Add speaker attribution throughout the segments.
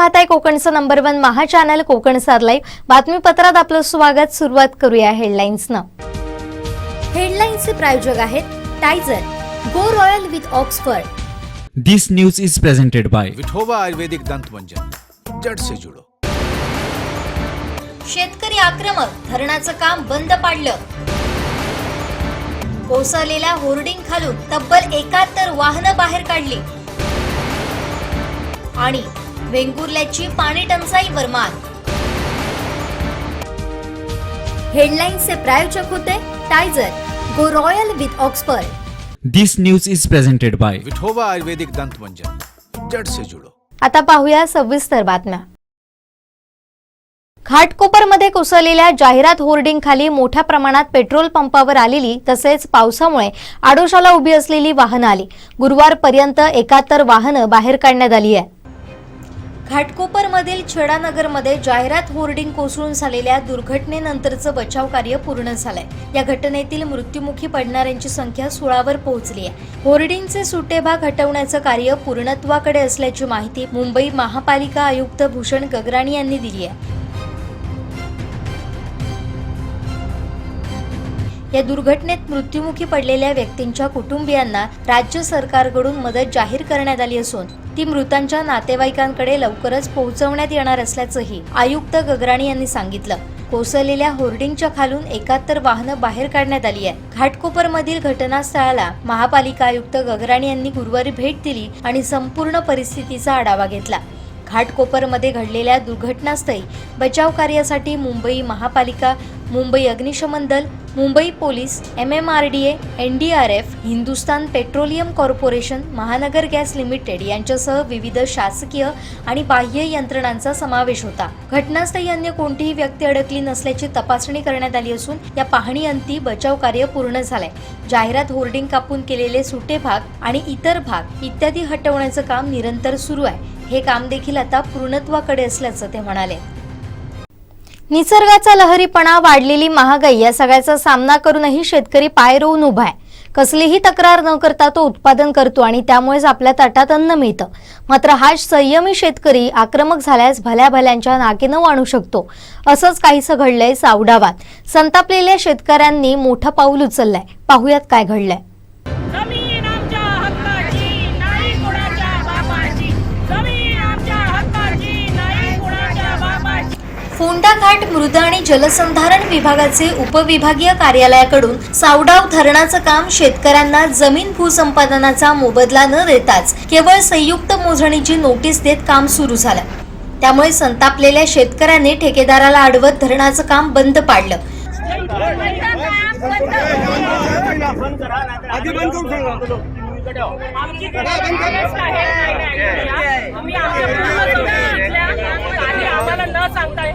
Speaker 1: पाहताय कोकणचं number one महा channel Konkan live बातमीपत्रात आपलं स्वागत. सुरुवात करूया हेडलाईन्सनं हेडलाईन्सचे प्रायोजक आहेत Tyzer Go Royal with Oxford
Speaker 2: This news is presented by
Speaker 3: Vithoba Ayurvedic Dant Manjan जट से जुड़ो.
Speaker 1: शेतकरी आक्रमक धरणाचं काम बंद पाडलं. कोसळलेल्या होर्डिंग खालून तब्बल एकाहत्तर वाहनं बाहेर काढली. आणि वेंगुर्ल्याची पाणी टंचाईवर मात हेडलाईन्सचे प्रायोजक होते Tyzer Go Royal with Oxford.
Speaker 2: This news is presented by
Speaker 3: Vithoba Ayurvedic Dant Manjan जट से जुड़ो.
Speaker 1: आता पाहूया सविस्तर बातम्या. घाटकोपरमध्ये कोसळलेल्या जाहिरात होर्डिंग खाली मोठ्या प्रमाणात पेट्रोल पंपावर आलेली तसेच पावसामुळे आडोशाला उभी असलेली वाहनं आली. गुरुवारपर्यंत एकाहत्तर वाहनं बाहेर काढण्यात आली आहे घाटकोपरमधील छेडानगरमध्ये जाहिरात होर्डिंग कोसळून झालेल्या दुर्घटनेनंतरचं बचाव कार्य पूर्ण झालंय. या घटनेतील मृत्युमुखी पडणाऱ्यांची संख्या सोळावर पोहोचली आहे. होर्डिंगचे सुटे भाग हटवण्याचं कार्य पूर्णत्वाकडे असल्याची माहिती मुंबई महापालिका आयुक्त भूषण गगराणी यांनी दिली आहे. या दुर्घटनेत मृत्युमुखी पडलेल्या व्यक्तींच्या कुटुंबियांना राज्य सरकारकडून मदत जाहीर करण्यात आली असून ती मृतांच्या नातेवाईकांकडे लवकरच पोहोचवण्यात येणार असल्याचंही आयुक्त गगराणी यांनी सांगितलं. कोसळलेल्या होर्डिंगच्या खालून एकाहत्तर वाहनं बाहेर काढण्यात आली आहे घाटकोपरमधील घटनास्थळाला महापालिका आयुक्त गगराणी यांनी गुरुवारी भेट दिली आणि संपूर्ण परिस्थितीचा आढावा घेतला. घाटकोपरमध्ये घडलेल्या दुर्घटनास्थळी बचाव कार्यासाठी मुंबई महापालिका मुंबई अग्निशमन दल Mumbai police M M R D A N D R F Hindustan Petroleum Corporation Mahanagar Gas Limited यांच्यासह विविध शासकीय आणि बाह्य यंत्रणांचा समावेश होता. घटनास्थळी अन्य कोणतीही व्यक्ती अडकली नसल्याची तपासणी करण्यात आली असून या पाहणी अंती बचाव कार्य पूर्ण झालंय. जाहिरात होर्डिंग कापून केलेले सुटे भाग आणि इतर भाग इत्यादी हटवण्याचं काम निरंतर सुरू आहे. हे काम देखील आता पूर्णत्वाकडे असल्याचं ते म्हणाले. निसर्गाचा लहरीपणा वाढलेली महागाई या सगळ्याचा सामना करूनही शेतकरी पाय रोवून उभा आहे. कसलीही तक्रार न करता तो उत्पादन करतो आणि त्यामुळेच आपल्या ताटात अन्न मिळतं. मात्र हा संयमी शेतकरी आक्रमक झाल्यास भल्या भल्यांच्या नाकेनं आणू शकतो. असंच काहीसं घडलंय सावडावात. संतापलेल्या शेतकऱ्यांनी मोठं पाऊल उचललंय. पाहुयात काय घडलंय. फोंडा घाट मृद आणि जलसंधारण विभागाचे उपविभागीय कार्यालयाकडून सावडाव धरणाचं काम शेतकऱ्यांना जमीन भूसंपादनाचा मोबदला न देताच केवळ संयुक्त मोजणीची नोटीस देत काम सुरू झालं. त्यामुळे संतापलेल्या शेतकऱ्यांनी ठेकेदाराला अडवत धरणाचं काम बंद पाडलं.
Speaker 4: आमची आहे. आणि आम्हाला न सांगता हे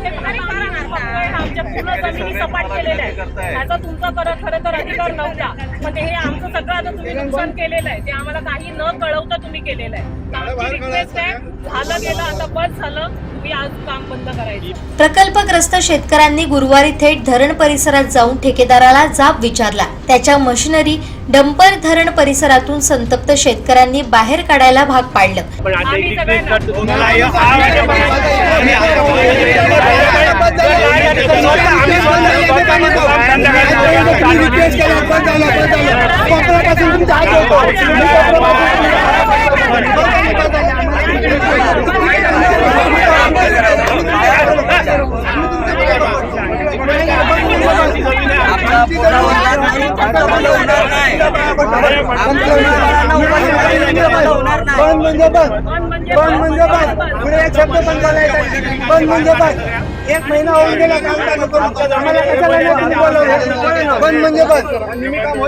Speaker 4: आहे. आमच्या पूर्ण जमिनी सपाट केलेल्या आहेत. त्याचा तुमचा खरं खरं तर अधिकार नव्हता. पण हे आमचं सगळं आता तुम्ही नुकसान केलेलं आहे. ते आम्हाला काही न कळवता तुम्ही केलेलं आहे. आमची रिक्वेस्ट आहे झालं गेलं आता बस झालं तुम्ही आज काम बंद करायचं.
Speaker 1: प्रकल्पग्रस्त शेतकऱ्यांनी गुरुवारी थेट धरण परिसरात जाऊन ठेकेदाराला जाब विचारला. त्याच्या मशिनरी डंपर धरण परिसरातून संतप्त शेतकऱ्यांनी बाहेर काढायला भाग पाडलं
Speaker 5: बंद म्हणजे बंद बंद म्हणजे बंद पुढे एक शब्द बंद झालाय बंद म्हणजे बंद एक महिना होऊन गेला काम चालू करून आम्हाला कशाला नाही तुम्ही बोलवलं? बंद म्हणजे बंद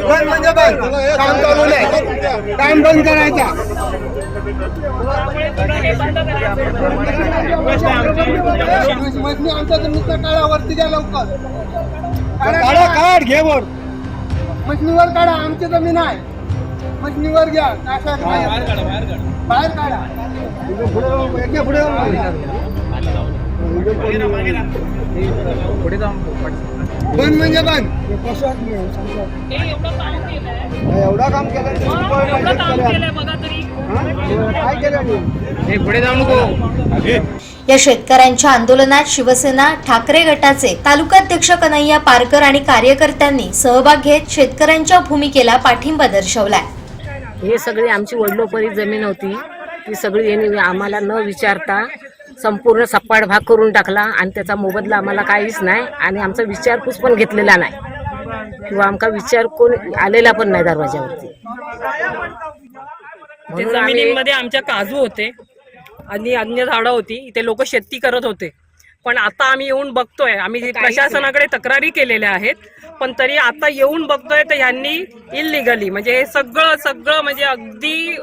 Speaker 5: बंद म्हणजे बंद काम चालू नाही काम बंद करायचा
Speaker 4: हे
Speaker 5: आमच्या जमिनीच्या काळावरती द्या लवकर. काढा काढ घे वर. मशनीवर काढा आमची जमीन आहे मशनीवर घ्या बाहेर बाहेर काढा. पुढे पुढे बंद म्हणजे बंद.
Speaker 4: हे एवढं काम केलंय.
Speaker 5: एवढा काम केलं
Speaker 4: एवढं काम केलंय. बघा तरी.
Speaker 5: काय केलं
Speaker 1: या शेतकऱ्यांच्या आंदोलनात शिवसेना ठाकरे गटाचे तालुकाध्यक्ष कन्हैया पारकर आणि कार्यकर्त्यांनी सहभाग घेत शेतकऱ्यांच्या भूमिकेला पाठिंबा दर्शवलाय.
Speaker 6: हे सगळी आमची वडिलोपरी जमीन होती. ती सगळी यांनी आम्हाला न विचारता संपूर्ण सपाट भाग करून टाकला आणि त्याचा मोबदला आम्हाला काहीच नाही आणि आमचा विचारपूस पण घेतलेला नाही. किंवा आमका विचार कोण आलेला पण नाही दरवाज्यावरती.
Speaker 4: जमिनीमध्ये आमच्या काजू होते आणि अन्य झाडं होती. इथे लोक शेती करत होते. पण आता आम्ही येऊन बघतोय. आम्ही प्रशासनाकडे तक्रारी केलेल्या आहेत. पण तरी आता येऊन बघतोय तर ह्यांनी इलिगली म्हणजे हे सगळं सगळं म्हणजे अगदी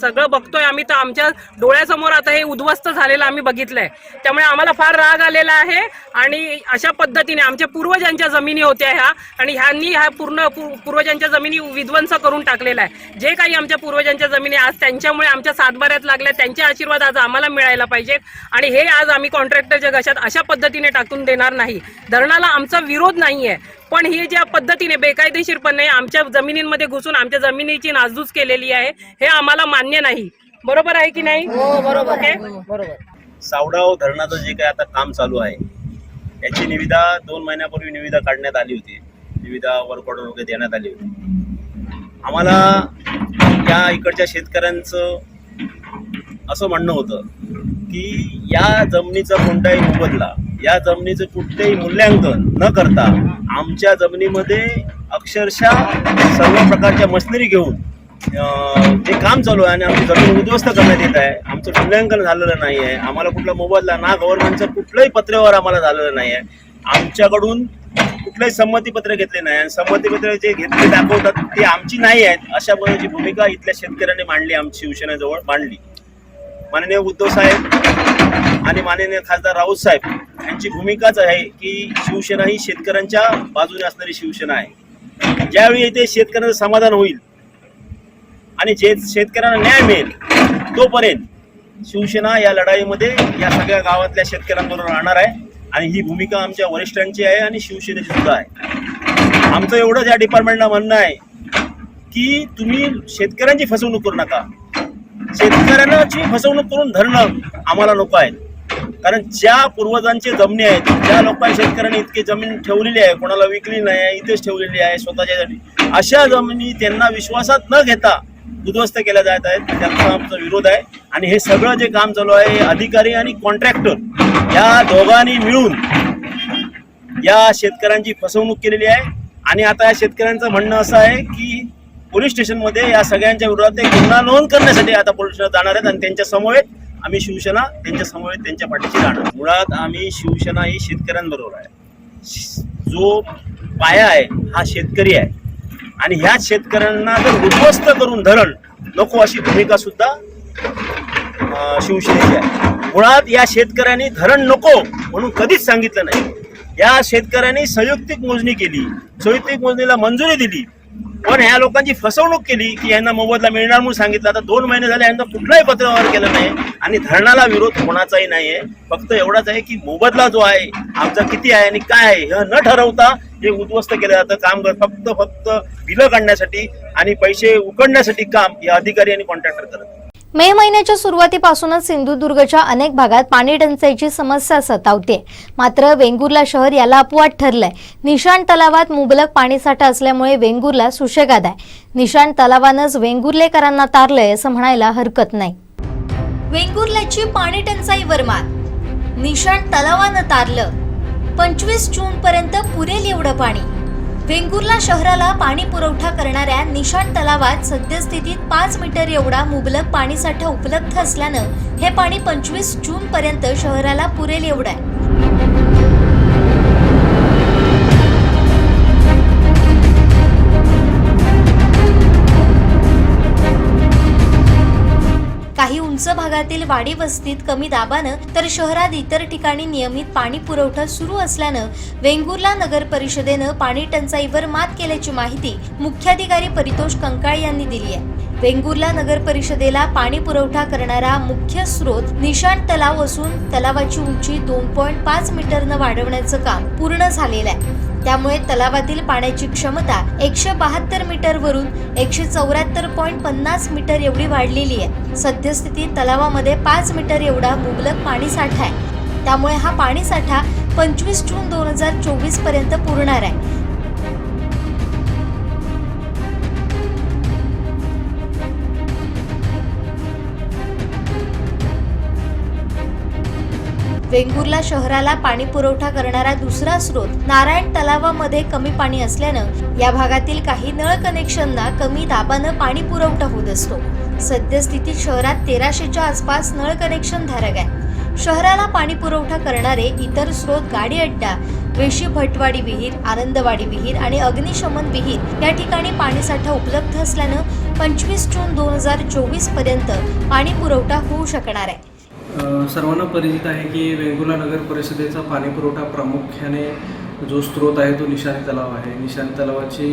Speaker 4: सगळं बघतोय आम्ही तर आमच्या डोळ्यासमोर आता हे उद्ध्वस्त झालेलं आम्ही बघितलंय. त्यामुळे आम्हाला फार राग आलेला आहे आणि अशा पद्धतीने आमच्या पूर्वजांच्या जमिनी होत्या ह्या आणि ह्यांनी ह्या पूर्ण पूर्वजांच्या जमिनी विध्वंस करून टाकलेला आहे. जे काही आमच्या पूर्वजांच्या जमिनी आज त्यांच्यामुळे आमच्या सातबाऱ्यात लागल्या त्यांचे आशीर्वाद आज आम्हाला मिळायला पाहिजेत आणि हे आज आम्ही कॉन्ट्रॅक्टरच्या घशात अशा पद्धतीने टाकून देणार नाही. धरणाला आमचा विरोध नाही आहे पण ही ज्या पद्धतीने बेकायदेशीरपणे आमच्या जमिनींमध्ये घुसून आमच्या जमिनीची नासधूस केलेली आहे हे आम्हाला मान्य नाही. बरोबर आहे की नाही?
Speaker 6: हो बरोबर.
Speaker 7: सावडाव धरणाचं जे काही आता काम चालू आहे याची निविदा दोन महिन्यापूर्वी निविदा काढण्यात आली होती. निविदा वर्क ऑर्डर वगैरे देण्यात आली होती. आम्हाला या इकडच्या शेतकऱ्यांचं असं म्हणणं होतं की या जमिनीचा कोणताही मोबदला या जमिनीचं कुठलंही मूल्यांकन न करता आमच्या जमिनीमध्ये अक्षरशः सर्व प्रकारच्या मशिनरी घेऊन ते काम चालू आहे आणि आमची जमीन उद्ध्वस्त करण्यात येत आहे आमचं मूल्यांकन झालेलं नाही आहे आम्हाला कुठला मोबदला ना गव्हर्नमेंटचं कुठलंही पत्रेवर आम्हाला झालेलं नाही आहे आमच्याकडून कुठलंही संमतीपत्र घेतले नाही. आणि संमतीपत्र जे घेतले दाखवतात ते आमची नाही आहेत अशा प्रकारची भूमिका इथल्या शेतकऱ्यांनी मांडली आमची शिवसेनेजवळ मांडली. माननीय उद्धव साहेब आणि माननीय खासदार राऊत साहेब यांची भूमिकाच आहे की शिवसेना ही शेतकऱ्यांच्या बाजूने असणारी शिवसेना आहे. ज्यावेळी इथे शेतकऱ्यांचं समाधान होईल आणि जे शेतकऱ्यांना न्याय मिळेल तोपर्यंत शिवसेना या लढाईमध्ये या सगळ्या गावातल्या शेतकऱ्यांबरोबर राहणार आहे. आणि ही भूमिका आमच्या वरिष्ठांची आहे आणि शिवसेनेची सुद्धा आहे. आमचं एवढंच या डिपार्टमेंटला म्हणणं आहे की तुम्ही शेतकऱ्यांची फसवणूक करू नका. शेतकऱ्यांची फसवणूक करून धरणं आम्हाला नको आहे कारण ज्या पूर्वजांचे जमिनी आहेत ज्या लोकांनी शेतकऱ्यांनी इतकी जमीन ठेवलेली आहे कोणाला विकली नाही आहे इथेच ठेवलेली आहे स्वतःच्या अशा जमिनी त्यांना विश्वासात न घेता उद्ध्वस्त केल्या जात आहेत. म्हणजे त्यांचा आमचा विरोध आहे. आणि हे सगळं जे काम चालू आहे हे अधिकारी आणि कॉन्ट्रॅक्टर या दोघांनी मिळून या शेतकऱ्यांची फसवणूक केलेली आहे. आणि आता या शेतकऱ्यांचं म्हणणं असं आहे की पोलीस स्टेशनमध्ये या सगळ्यांच्या विरोधात एक गुन्हा नोंद करण्यासाठी आता पोलीस जाणार आहेत. आणि त्यांच्या समवेत आम्ही शिवसेना त्यांच्या समवेत त्यांच्या पाठीशी जाणार मुळात आम्ही शिवसेना ही शेतकऱ्यांबरोबर आहे. जो पाया आहे हा शेतकरी आहे. आणि ह्याच शेतकऱ्यांना जर उद्ध्वस्त करून धरण नको अशी भूमिका सुद्धा शिवसेनेची आहे. मुळात या शेतकऱ्यांनी धरण नको म्हणून कधीच सांगितलं नाही. या शेतकऱ्यांनी संयुक्तिक मोजणी केली संयुक्तिक मोजणीला मंजुरी दिली. पण ह्या लोकांची फसवणूक केली की यांना मोबदला मिळणार म्हणून सांगितलं. आता दोन महिने झाले यांना कुठलाही पत्रव्यवहार केलं नाही आणि धरणाला विरोध कोणाचाही नाही आहे फक्त एवढाच आहे की मोबदला जो आहे आमचा किती आहे आणि काय आहे हे न ठरवता हे उद्ध्वस्त केलं जातं काम कर- फक्त फक्त बिलं काढण्यासाठी आणि पैसे उकडण्यासाठी काम या अधिकारी आणि कॉन्ट्रॅक्टर करत
Speaker 1: मे महिन्याच्या सुरुवातीपासूनच सिंधुदुर्गच्या अनेक भागात पाणी टंचाईची समस्या सतावते. मात्र वेंगुर्ला शहर याला अपवाद ठरलंय. निशाण तलावात मुबलक पाणीसाठा असल्यामुळे वेंगुर्ला सुशेगाद आहे. निशाण तलावानंच वेंगुर्लेकरांना तारलंय असं म्हणायला हरकत नाही. वेंगुर्ल्याची पाणी टंचाईवर मात निशाण तलावानं तारलं. पंचवीस जून पर्यंत पुरेल एवढं पाणी. वेंगुर्ला शहराला पाणी पुरवठा करणाऱ्या निशाण तलावात सद्यस्थितीत पाच मीटर एवढा मुबलक पाणीसाठा उपलब्ध असल्यानं हे पाणी पंचवीस जून पर्यंत शहराला पुरेल एवढं आहे. काही उंच भागातील वाडी वस्तीत कमी दाबानं तर शहरात इतर ठिकाणी नियमित पाणी पुरवठा सुरू असल्यानं वेंगुर्ला नगर परिषदेनं पाणी टंचाईवर मात केल्याची माहिती मुख्याधिकारी परितोष कंकाळ यांनी दिली आहे. वेंगुर्ला नगर परिषदेला पाणी पुरवठा करणारा मुख्य स्रोत निशाण तलाव असून तलावाची उंची दोन पॉईंट पाच मीटरनं वाढवण्याचं काम पूर्ण झालेलं आहे. त्यामुळे तलावातील पाण्याची क्षमता एकशे बहात्तर मीटर वरून एकशे चौऱ्याहत्तर पॉईंट पन्नास मीटर एवढी वाढलेली आहे. सद्यस्थितीत तलावामध्ये पाच मीटर एवढा मुबलक पाणी साठा आहे. त्यामुळे हा पाणी साठा पंचवीस जून दोन हजार चोवीसपर्यंत पुरणार आहे. वेंगुर्ला शहराला पाणी पुरवठा करणारा दुसरा स्रोत नारायण तलावामध्ये कमी पाणी असल्यानं या भागातील काही नळ कनेक्शनना कमी दाबानं पाणी पुरवठा होत असतो. सद्यस्थितीत शहरात तेराशेच्या आसपास नळ कनेक्शन धारक आहे शहराला पाणी पुरवठा करणारे इतर स्रोत गाडी अड्डा वेशी भटवाडी विहीर आनंदवाडी विहीर आणि अग्निशमन विहीर या ठिकाणी पाणीसाठा उपलब्ध असल्यानं पंचवीस जून दोन हजार चोवीसपर्यंत पाणी पुरवठा होऊ शकणार आहे.
Speaker 8: सर्वांना परिचित आहे की वेंगुला नगर परिषदेचा पाणीपुरवठा प्रामुख्याने जो स्रोत आहे तो निशाणी तलाव आहे. निशाणी तलावाची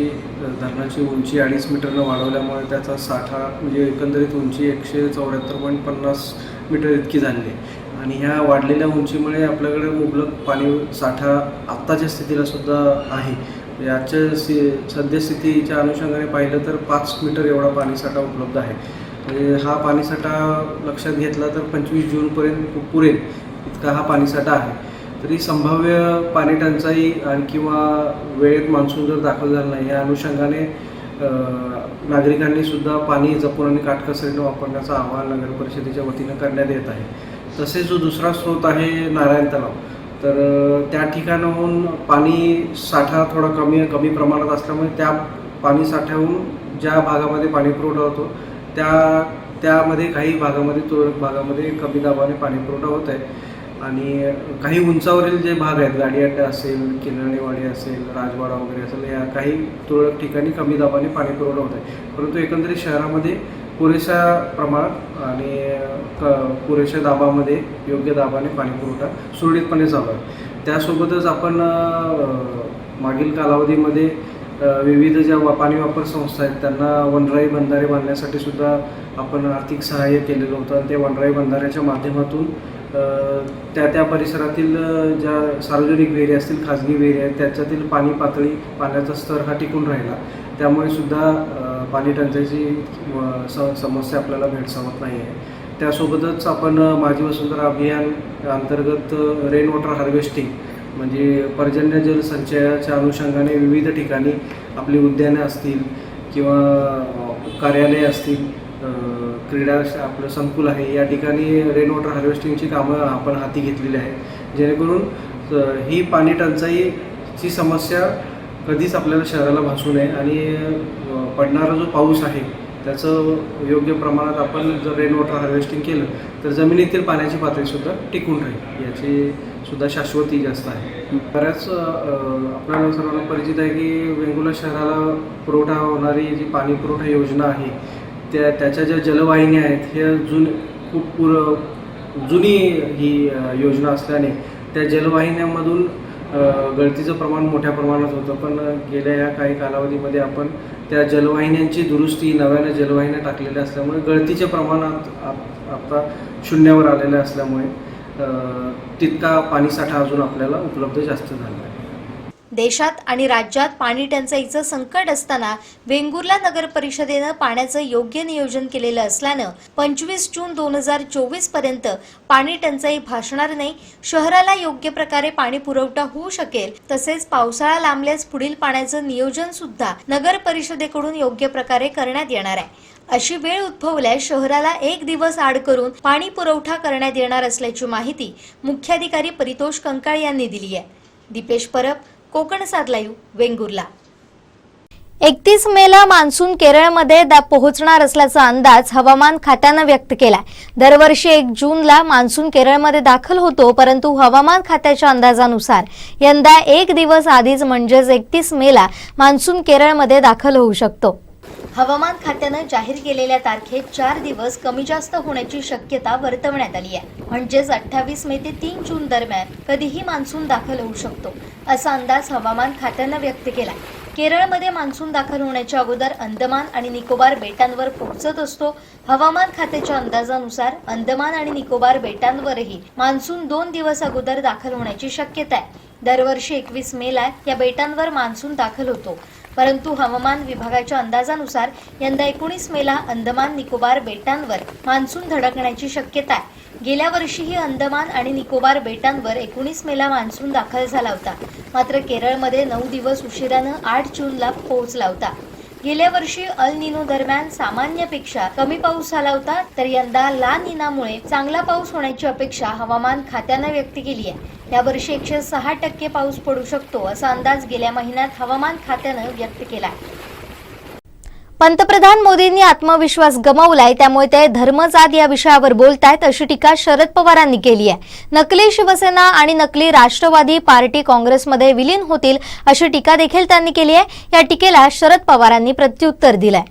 Speaker 8: धरणाची उंची अडीच मीटरनं वाढवल्यामुळे त्याचा साठा म्हणजे एकंदरीत उंची एकशे चौऱ्याहत्तर पॉईंट पन्नास मीटर इतकी झाली. आहे आणि ह्या वाढलेल्या उंचीमुळे आपल्याकडे मुबलक पाणी साठा आत्ताच्या स्थितीला सुद्धा आहे. याच्या सि सद्यस्थितीच्या अनुषंगाने पाहिलं तर पाच मीटर एवढा पाणीसाठा उपलब्ध आहे. म्हणजे हा पाणीसाठा लक्षात घेतला तर पंचवीस जूनपर्यंत पुरेल. इतका हा पाणीसाठा आहे. तरी संभाव्य पाणी टंचाई आणि किंवा वेळेत मान्सून जर दाखल झाला नाही या अनुषंगाने नागरिकांनी सुद्धा पाणी जपून आणि काटकसरीनं वापरण्याचं आवाहन नगर परिषदेच्या वतीनं करण्यात येत आहे. तसेच जो दुसरा स्रोत आहे नारायण तलाव तर त्या ठिकाणाहून पाणी साठा थोडा कमी कमी प्रमाणात असल्यामुळे त्या पाणी साठ्याहून ज्या भागामध्ये पाणी पुरवठा होतो त्या त्यामध्ये काही भागामध्ये तुरळक भागामध्ये कमी दाबाने पाणी पुरवठा होत आहे. आणि काही उंचावरील जे भाग आहेत गाडी अड्डा असेल किराणेवाडी असेल राजवाडा वगैरे असेल या काही तुरळक ठिकाणी कमी दाबाने पाणी पुरवठा होत आहे. परंतु एकंदरीत शहरामध्ये पुरेशा प्रमाणात आणि क पुरेशा दाबामध्ये योग्य दाबाने पाणी पुरवठा सुरळीतपणे चालू आहे. त्यासोबतच आपण मागील कालावधीमध्ये विविध ज्या वा- पाणी वापर संस्था आहेत त्यांना वनराई बंधारे बांधण्यासाठी सुद्धा आपण आर्थिक सहाय्य केलेलं होतं आणि ते वनराई बंधाऱ्याच्या माध्यमातून त्या त्या परिसरातील ज्या सार्वजनिक विहिरी असतील खाजगी विहिरी आहेत त्याच्यातील पाणी पातळी पाण्याचा स्तर हा टिकून राहिला. त्यामुळे सुद्धा पाणी टंचाईची स समस्या आपल्याला भेडसावत नाही आहे. त्यासोबतच आपण माझी वसुंधरा अभियान अंतर्गत रेन वॉटर हार्वेस्टिंग म्हणजे पर्जन्य जल संचयाच्या अनुषंगाने विविध ठिकाणी आपली उद्याने असतील किंवा कार्यालय असतील क्रीडा आपलं संकुल आहे या ठिकाणी रेन वॉटर हार्वेस्टिंगची कामं आपण हाती घेतलेली आहे जेणेकरून ही पाणी टंचाईची समस्या कधीच आपल्याला शहराला भासू नये आणि पडणारा जो पाऊस आहे त्याचं योग्य प्रमाणात आपण जर रेन वॉटर हार्वेस्टिंग केलं तर जमिनीतील पाण्याची पातळीसुद्धा टिकून राहील याची सुद्धा शाश्वती जास्त आहे. बऱ्याच आपल्याला सर्वांना परिचित आहे की वेंगुला शहराला पुरवठा होणारी जी पाणी पुरवठा योजना आहे त्या त्याच्या ज्या जलवाहिन्या आहेत ह्या जुन खूप पुर जुनी ही योजना असल्याने त्या जलवाहिन्यांमधून गळतीचं प्रमाण मोठ्या प्रमाणात होतं. पण गेल्या या काही कालावधीमध्ये आपण त्या जलवाहिन्यांची दुरुस्ती नव्यानं जलवाहिन्या टाकलेल्या असल्यामुळे गळतीच्या प्रमाणात आप- आता शून्यावर आलेल्या असल्यामुळे तितका पाणीसाठा अजून आपल्याला उपलब्ध जास्त झाला आहे.
Speaker 1: देशात आणि राज्यात पाणी टंचाईचं संकट असताना वेंगुर्ला नगर परिषदेनं पाण्याचं योग्य नियोजन केलेलं असल्यानं पंचवीस जून दोन हजार चोवीसपर्यंत पाणी टंचाई भासणार नाही शहराला योग्य प्रकारे पाणी पुरवठा होऊ शकेल तसेच पावसाळा लांबल्यास पुढील पाण्याचं नियोजन सुद्धा नगर परिषदेकडून योग्य प्रकारे करण्यात येणार आहे. अशी वेळ उद्भवल्यास शहराला एक दिवस आड करून पाणी पुरवठा करण्यात येणार असल्याची माहिती मुख्याधिकारी परितोष कंकाळ यांनी दिली आहे. दीपेश परब कोकण सात लाईव्ह वेंगुर्ला. एकतीस मेला मान्सून केरळमध्ये दा पोहोचणार असल्याचा अंदाज हवामान खात्यानं व्यक्त केलाय. दरवर्षी एक जूनला मान्सून केरळमध्ये दाखल होतो परंतु हवामान खात्याच्या अंदाजानुसार यंदा एक दिवस आधीच म्हणजेच एकतीस मेला मान्सून केरळमध्ये दाखल होऊ शकतो. हवामान खात्यानं जाहीर केलेल्या तारखेत चार दिवस कमी जास्त होण्याची शक्यता वर्तवण्यात आली आहे. म्हणजेच अठ्ठावीस मे ते तीन जून दरम्यान कधीही मान्सून दाखल होऊ शकतो असा अंदाज हवामान खात्यानं व्यक्त केला केरळमध्ये मान्सून दाखल होण्याच्या अगोदर अंदमान आणि निकोबार बेटांवर पोहोचत असतो. हवामान खात्याच्या अंदाजानुसार अंदमान आणि निकोबार बेटांवरही मान्सून दोन दिवस अगोदर दाखल होण्याची शक्यता आहे. दरवर्षी एकवीस मेला या बेटांवर मान्सून दाखल होतो. परंतु हवामान विभागाच्या अंदाजानुसार यंदा एकोणीस मेला अंदमान निकोबार बेटांवर मान्सून धडकण्याची शक्यता आहे. गेल्या वर्षीही अंदमान आणि निकोबार बेटांवर एकोणीस मेला मान्सून दाखल झाला होता. मात्र केरळमध्ये नऊ दिवस उशिरानं आठ जूनला पोहोचला होता. गेल्या वर्षी अल निनो दरम्यान सामान्यपेक्षा कमी पाऊस झाला होता तर यंदा ला निनामुळे चांगला पाऊस होण्याची अपेक्षा हवामान खात्यानं व्यक्त केली आहे. यावर्षी एकशे सहा टक्के पाऊस पडू शकतो असा अंदाज गेल्या महिन्यात हवामान खात्यानं व्यक्त केला आहे. पंतप्रधान मोदींनी आत्मविश्वास गमावलाय त्यामुळे ते धर्मजात या विषयावर बोलतायत अशी टीका शरद पवारांनी केली आहे. नकली शिवसेना आणि नकली राष्ट्रवादी पार्टी काँग्रेसमध्ये विलीन होतील अशी टीका देखील त्यांनी केली आहे. या टीकेला शरद पवारांनी प्रत्युत्तर दिलंय.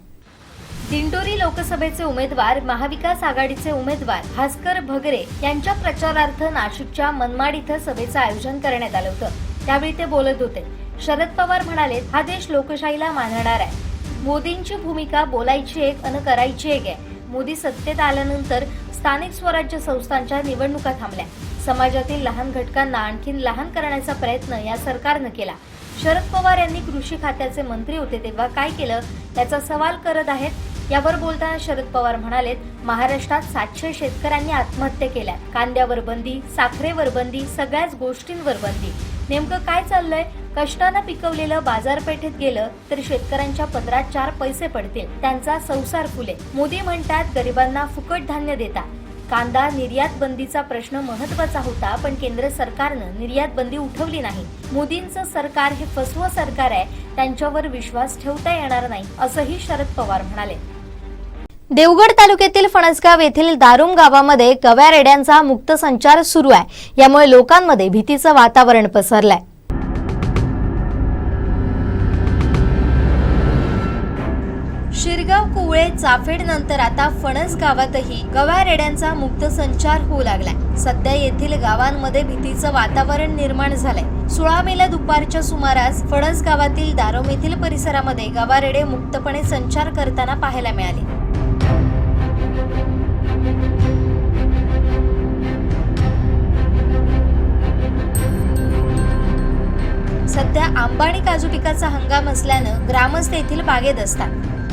Speaker 1: दिंडोरी लोकसभेचे उमेदवार महाविकास आघाडीचे उमेदवार भास्कर भगरे यांच्या प्रचारार्थ नाशिकच्या मनमाड इथं सभेचं आयोजन करण्यात आलं होतं. त्यावेळी ते बोलत होते. शरद पवार म्हणाले हा देश लोकशाहीला मानणार आहे. मोदींची भूमिका बोलायची एक अन करायची एक आहे. मोदी सत्तेत आल्यानंतर स्थानिक स्वराज्य संस्थांच्या निवडणुका थांबल्या. समाजातील लहान घटकांना आणखीन लहान करण्याचा प्रयत्न या सरकारनं केला. शरद पवार यांनी कृषी खात्याचे मंत्री होते तेव्हा काय केलं? याचा सवाल करत आहेत. यावर बोलताना शरद पवार म्हणालेत महाराष्ट्रात सातशे शेतकऱ्यांनी आत्महत्या केल्या कांद्यावर बंदी साखरेवर बंदी सगळ्याच गोष्टींवर बंदी. नेमकं काय चाललंय? कष्टानं पिकवलेलं बाजारपेठेत गेलं तर शेतकऱ्यांच्या पदरात चार पैसे पडतील त्यांचा संसार फुले. मोदी म्हणतात गरिबांना फुकट धान्य देता. कांदा निर्यात बंदीचा प्रश्न महत्त्वाचा होता पण केंद्र सरकारनं निर्यात बंदी उठवली नाही. मोदींचं सरकार हे फसवं सरकार आहे त्यांच्यावर विश्वास ठेवता येणार नाही असंही शरद पवार म्हणाले. देवगड तालुक्यातील फणसगाव येथील दारुम गावामध्ये गव्या रेड्यांचा मुक्त संचार सुरू आहे. यामुळे लोकांमध्ये भीतीचं वातावरण पसरलंय. शिरगाव कुवळे चाफेड नंतर आता फणस गावातही गव्या रेड्यांचा मुक्त संचार होऊ लागलाय. सध्या येथील गावांमध्ये भीतीचं वातावरण निर्माण झालंय. सोळा मेला दुपारच्या सुमारास फणस गावातील दारोम येथील परिसरामध्ये गवा रेडे मुक्तपणे संचार करताना पाहायला मिळाले. सध्या आंबा आणि काजू पिकाचा हंगाम असल्यानं ग्रामस्थ येथील बागेत असतात.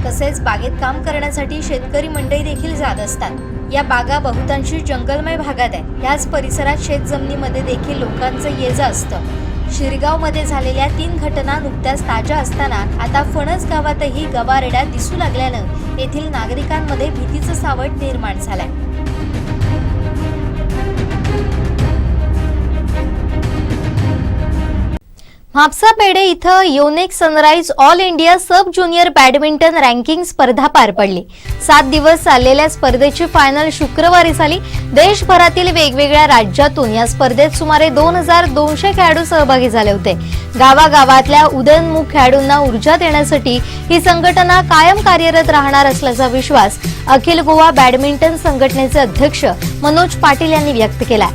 Speaker 1: तसेच बागेत काम करण्यासाठी शेतकरी मंडई देखील जात असतात. या बागा बहुतांशी जंगलमय भागात आहे ह्याच परिसरात शेतजमिनीमध्ये देखील लोकांचं ये जा असतं. शिरगावमध्ये झालेल्या तीन घटना नुकत्याच ताज्या असताना आता फणस गावातही गवारेड्या दिसू लागल्यानं येथील नागरिकांमध्ये भीतीचं सावट निर्माण झालंय. म्हापसा पेढे इथं Yonex Sunrise All India Sub Junior badminton ranking स्पर्धा पार पडली. सात दिवस चाललेल्या स्पर्धेची फायनल शुक्रवारी झाली. देशभरातील वेगवेगळ्या राज्यातून या स्पर्धेत सुमारे दोन हजार दोनशे खेळाडू सहभागी झाले होते. गावागावातल्या उदयनमुख खेळाडूंना ऊर्जा देण्यासाठी ही संघटना कायम कार्यरत राहणार असल्याचा विश्वास अखिल गोवा बॅडमिंटन संघटनेचे अध्यक्ष मनोज पाटील यांनी व्यक्त केला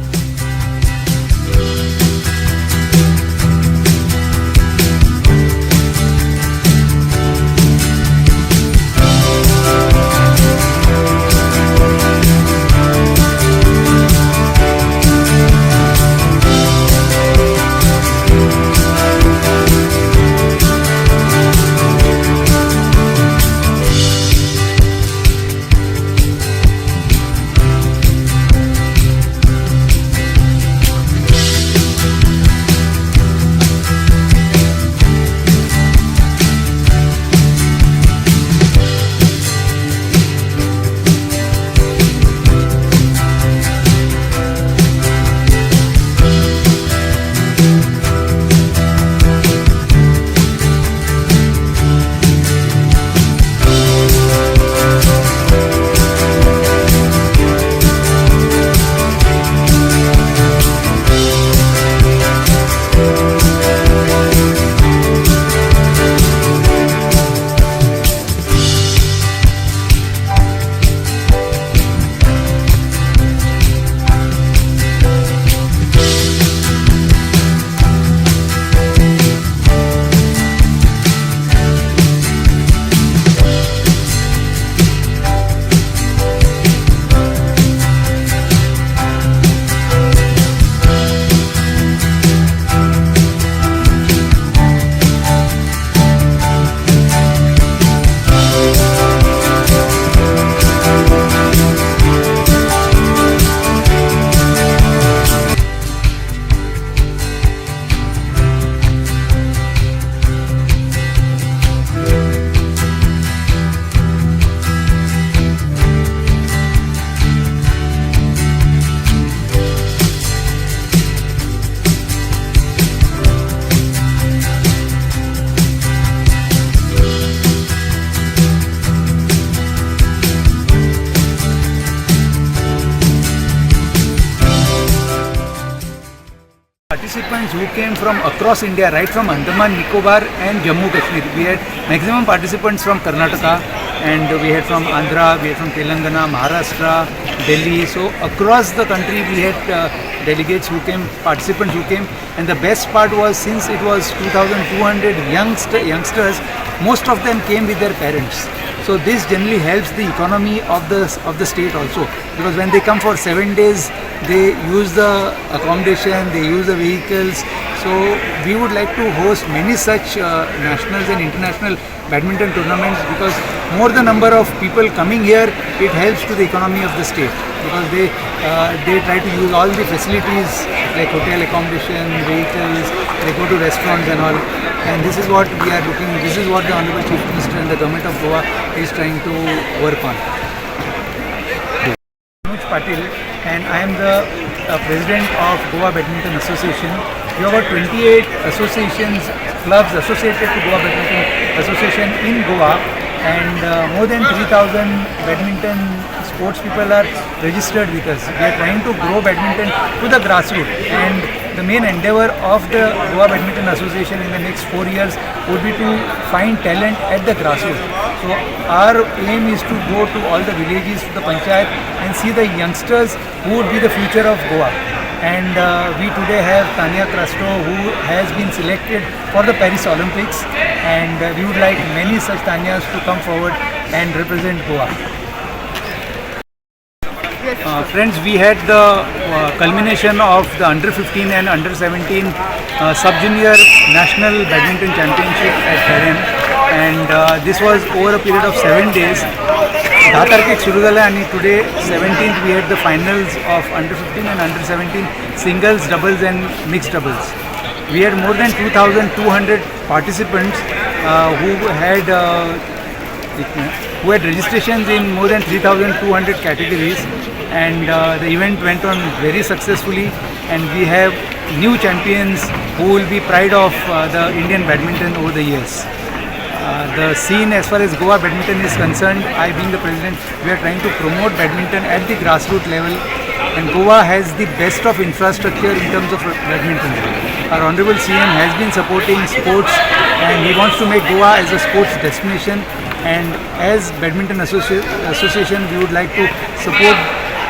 Speaker 3: participants who came from across India, right from Andaman, Nicobar, and Jammu Kashmir. We had maximum participants from Karnataka, and we had from Andhra, we had from Telangana, Maharashtra, Delhi. So across the country, we had uh, delegates who came, participants who came, and the best part was since it was 2,200 youngster, youngsters, most of them came with their parents. So this generally helps the economy of the of the state also because when they come for seven days, they use the accommodation, they use the vehicles. So we would like to host many such uh, nationals and international badminton tournaments because more the number of people coming here, it helps to the economy of the state because they uh, they try to use all the facilities like hotel accommodation, vehicles, they go to restaurants and all. And this is what we are looking. This is what the Honorable Chief Minister and the government of Goa is trying to work on. Patil and I am the uh, president of Goa Badminton Association. We have about 28 associations, clubs associated to Goa Badminton Association in Goa and uh, more than 3000 badminton sports people are registered with us. We are trying to grow badminton to the grassroots and the main endeavor of the Goa Badminton Association in the next four years would be to find talent at the grassroots. So our aim is to go to all the villages, to the panchayat and see the youngsters who would be the future of Goa. And uh, we today have Tanya Crasto who has been selected for the Paris Olympics and uh, we would like many such Tanyas to come forward and represent Goa. Uh, friends, we had the uh, culmination of the under 15 and under 17 uh, sub junior national badminton championship at Heron and uh, this was over a period of seven days. दहा तारखेक सुरू झालं आणि today seventeenth we had the finals of under fifteen and under seventeen singles doubles and mix doubles we had more than 2,200 participants uh, who had uh, who had registrations in more than 3,200 categories and uh, the event went on very successfully and we have new champions who will be pride of uh, the Indian badminton over the years. Uh, the scene as far as Goa badminton is concerned, I being the president, we are trying to promote badminton at the grassroots level and Goa has the best of infrastructure in terms of badminton. Our Honorable CM has been supporting sports and he wants to make Goa as a sports destination and as Badminton Associ- Association we would like to support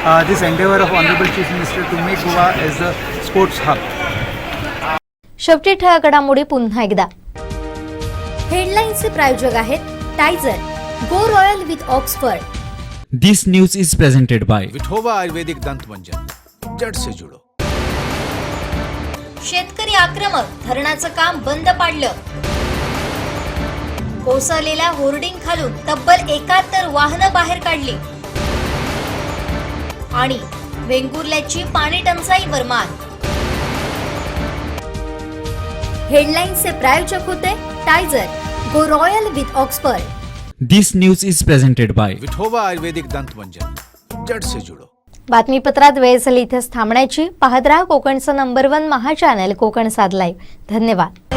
Speaker 3: uh, this endeavor of Honorable Chief Minister to make Goa as the sports hub.
Speaker 1: शेवटी ठळक घडामोडी पुन्हा एकदा हेडलाईन्सचे प्रायोजक आहेत Tyzer Go Royal with Oxford
Speaker 2: This news is presented by
Speaker 3: Vithoba Ayurvedic Dant Manjan जड़ से जुड़ो
Speaker 1: शेतकरी आक्रमक धरणाचं काम बंद पाडलं कोसळलेल्या होर्डिंग खालून तब्बल एकाहत्तर वाहनं बाहेर काढली. आणि वेंगुर्ल्याची पाणी टंचाईवर मात हेडलाईन्सचे प्रायोजक होते Tyzer Go Royal with Oxford.
Speaker 2: This news is presented by
Speaker 3: Vithoba Ayurvedic Dant Manjan जड़ से जुड़ो.
Speaker 1: बातमीपत्रात वेळ झाली इथेच थांबण्याची. पाहत राहा कोकणचं नंबर वन महा चॅनल कोकण साध लाईव्ह धन्यवाद.